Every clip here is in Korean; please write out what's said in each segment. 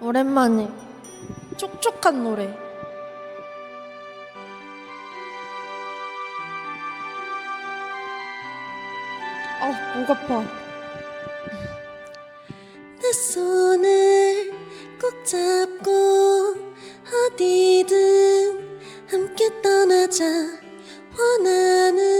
오랜만에 촉촉한 노래. 아, 목 아파. 내 손을 꼭 잡고 어디든 함께 떠나자 원하는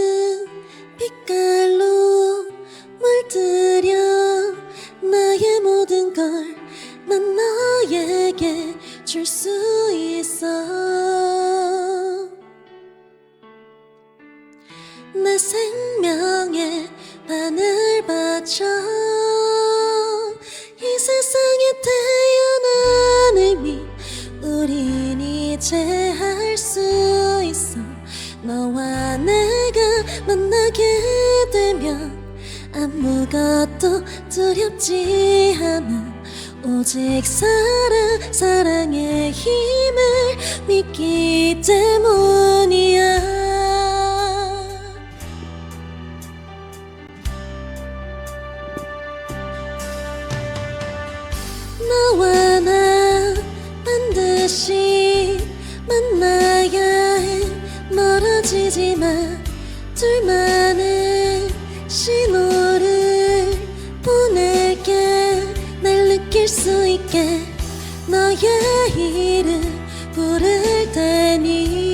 줄수 있어. 내 생명에 반을 바쳐 이 세상에 태어난 의미 우린 이제 알수 있어. 너와 내가 만나게 되면 아무것도 두렵지 않아 오직 사랑 사랑의 힘을 믿기 때문이야. 너와 나 반드시 만나야 해. 멀어지지만 둘만 수 있게 너의 이름 부를 테니.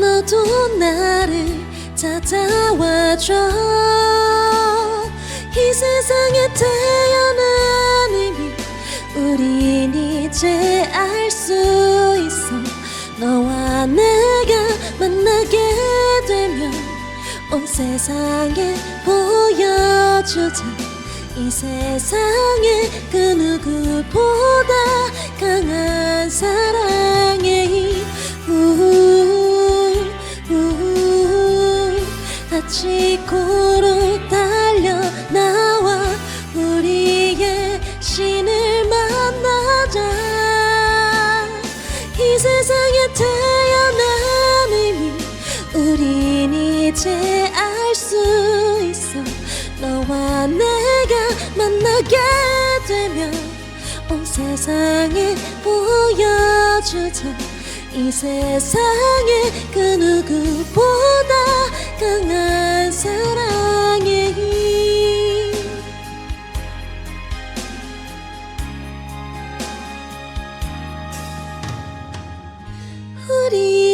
너도 나를 찾아와줘. 이 세상에 태어난 의미 우린 이제 알 수 있어. 너와 내가 만나게 온 세상에 보여주자. 이 세상에 그 누구보다 강한 사랑의 힘 우, 우, 같이 고 너와 내가 만나게 되면 온 세상에 보여주자. 이 세상에 그 누구보다 강한 사랑이 우리